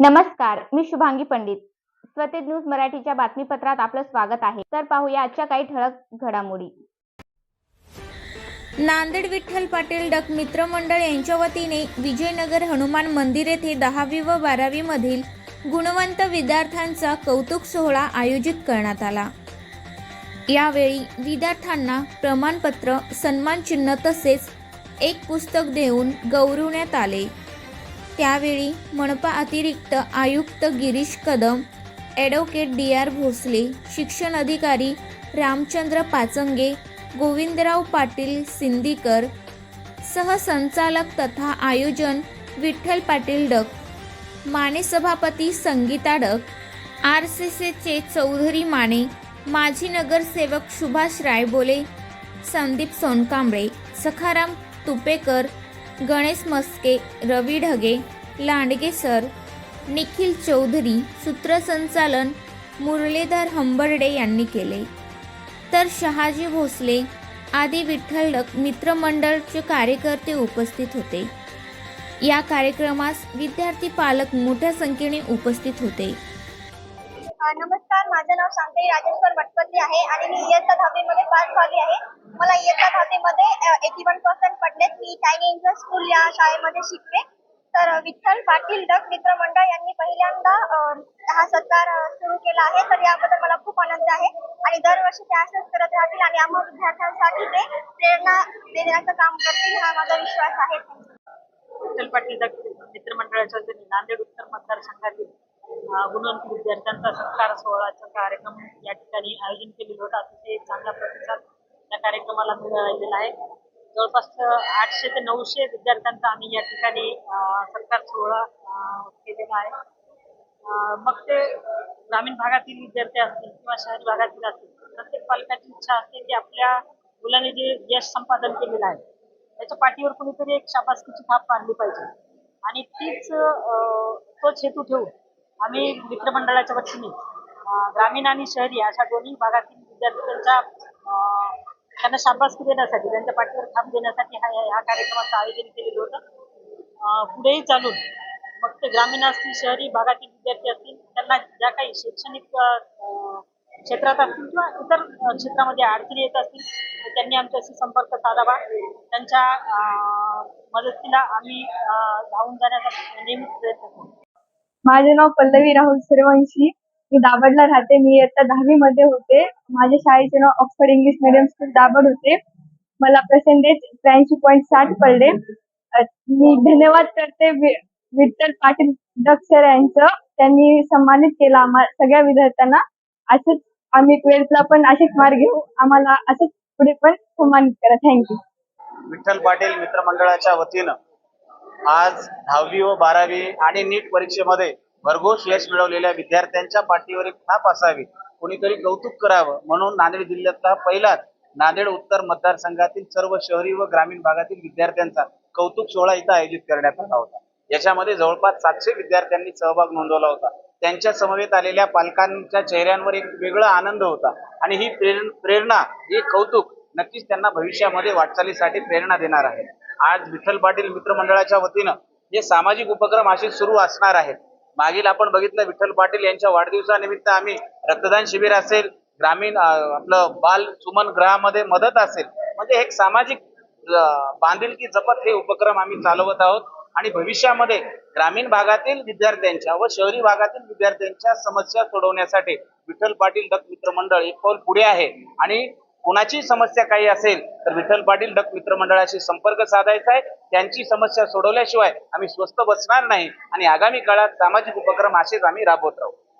नमस्कार मी शुभांगी पंडित. स्वतेज न्यूज मराठीच्या बातमीपत्रात आपलं स्वागत आहे. तर पाहूया आजच्या काही ठळक घडामोडी. नांदेड विठ्ठल पाटील डक मित्रमंडळ यांच्या वतीने विजयनगर हनुमान मंदिर येथे दहावी व बारावी मधील गुणवंत विद्यार्थ्यांचा कौतुक सोहळा आयोजित करण्यात आला. यावेळी विद्यार्थ्यांना प्रमाणपत्र सन्मान चिन्ह तसेच एक पुस्तक देऊन गौरवण्यात आले. त्यावेळी मनपा अतिरिक्त आयुक्त Girish Kadam advocate D R Bhosale शिक्षण अधिकारी रामचंद्र पाचंगे गोविंदराव पाटील सिंदीकर सहसंचालक तथा आयोजन विठ्ठल पाटील डक माने सभापती संगीता डक आर सी सीचे चौधरी माने माजी नगरसेवक सुभाष रायबोले संदीप सोनकांबळे सखाराम तुपेकर गणेश मस्के रवी ढगे लांडगे सर निखिल चौधरी सूत्रसंचालन मुरलीधर हंबर्डे यांनी केले. तर शहाजी भोसले आदी विठ्ठलक मित्रमंडळचे कार्यकर्ते उपस्थित होते. या कार्यक्रमास विद्यार्थी पालक मोठ्या संख्येने उपस्थित होते. नमस्कार माझं नाव शांताई राजेश्वर भटपती आहे आणि मी इयत्ता दहावीमध्ये पास झाली आहे. मला इयत्ता दहावीमध्ये एटी वन पर्सेंट पडलेत. मी टायनी इंग्लिश स्कूल या शाळेमध्ये शिकते तर विठ्ठल पाटील डक मित्रमंडळ यांनी पहिल्यांदा हा सत्कार सुरू केला आहे. तर याबद्दल मला खूप आनंद आहे. आणि दरवर्षी ते असंच करत राहतील आणि आम्हा विद्यार्थ्यांसाठी ते प्रेरणा देण्याचं काम करतील हा माझा विश्वास आहे. विठ्ठल पाटील डक मित्रमंडळाच्या नांदेड उत्तर मतदारसंघातील गुणवंत विद्यार्थ्यांचा सत्कार सोहळाचा कार्यक्रम या ठिकाणी आयोजन केलेलं होतं. अतिशय चांगला प्रतिसाद या कार्यक्रमाला मिळालेला आहे. जवळपास आठशे ते नऊशे विद्यार्थ्यांचा आम्ही या ठिकाणी सत्कार सोहळा केलेला आहे. मग ते ग्रामीण भागातील विद्यार्थी असतील किंवा शहरी भागातील असतील प्रत्येक पालकाची इच्छा असते की आपल्या मुलाने जे यश संपादन केलेलं आहे त्याच्या पाठीवर कुणीतरी एक शाबासकीची थाप मारली पाहिजे. आणि तीच तोच हेतू ठेवून आम्ही मित्रमंडळाच्या वतीने ग्रामीण आणि शहरी अशा दोन्ही भागातील विद्यार्थ्यांच्या त्यांना शाबासकी देण्यासाठी त्यांच्या पाठीवर थांब देण्यासाठी हा ह्या कार्यक्रमाचं आयोजन केलेलं होतं. पुढेही चालून मग ते ग्रामीण असतील शहरी भागातील विद्यार्थी असतील त्यांना ज्या काही शैक्षणिक क्षेत्रात असतील किंवा इतर क्षेत्रामध्ये अडचणी येत असतील त्यांनी आमच्याशी संपर्क साधावा त्यांच्या मदतीला आम्ही धावून जाण्याचा नेहमीच प्रयत्न करू. माझे नाव पल्लवी राहुल सूर्यवंशी. मी दाभडला राहते. मी आता दहावी मध्ये होते. माझ्या शाळेचे नाव Oxford English medium school Dabhad होते. मला पर्सेंटेज त्र्याऐंशी पॉईंट साठ पडले. मी धन्यवाद करते विठ्ठल पाटील डक सर यांचं. त्यांनी सन्मानित केलं आम्हा सगळ्या विद्यार्थ्यांना. असंच आम्ही ट्वेल्थला पण असेच मार्ग घेऊ. आम्हाला असंच पुढे पण सन्मानित करा. थँक्यू विठ्ठल पाटील मित्रमंडळाच्या वतीनं आज दहावी व बारावी आणि नीट परीक्षेमध्ये भरघोस यश मिळवलेल्या विद्यार्थ्यांच्या पाठीवर एक थाप असावी. कोणीतरी कौतुक करावं म्हणून नांदेड जिल्ह्यातला पहिलाच नांदेड उत्तर मतदारसंघातील सर्व शहरी व ग्रामीण भागातील विद्यार्थ्यांचा कौतुक सोहळा इथं आयोजित करण्यात आला होता. याच्यामध्ये जवळपास सातशे विद्यार्थ्यांनी सहभाग नोंदवला होता. त्यांच्या समवेत आलेल्या पालकांच्या चेहऱ्यांवर एक वेगळा आनंद होता आणि ही प्रेर- प्रेरणा हे कौतुक नक्कीच त्यांना भविष्यामध्ये वाटचालीसाठी प्रेरणा देणार आहे. आज विठ्ठल पाटील मित्रमंडळाच्या वतीनं हे सामाजिक उपक्रम असे सुरू असणार आहेत. मागील आपण बघितलं विठ्ठल पाटील यांच्या वाढदिवसानिमित्त आम्ही रक्तदान शिबिर असेल ग्रामीण आपलं बाल सुमन ग्रहामध्ये मदत असेल म्हणजे एक सामाजिक बांधिलकी जपत हे उपक्रम आम्ही चालवत आहोत. आणि भविष्यामध्ये ग्रामीण भागातील विद्यार्थ्यांच्या व शहरी भागातील विद्यार्थ्यांच्या समस्या सोडवण्यासाठी विठ्ठल पाटील दत्त मित्र मंडळ एक पाऊल पुढे आहे. आणि कोणाची समस्या काही असेल तर विठ्ठल पाटील डक मित्र मंडळाशी संपर्क साधायचा आहे. त्यांची समस्या सोडवल्याशिवाय आम्ही स्वस्थ बसणार नाही आणि आगामी काळात सामाजिक उपक्रम असेच आम्ही राबवत राहू.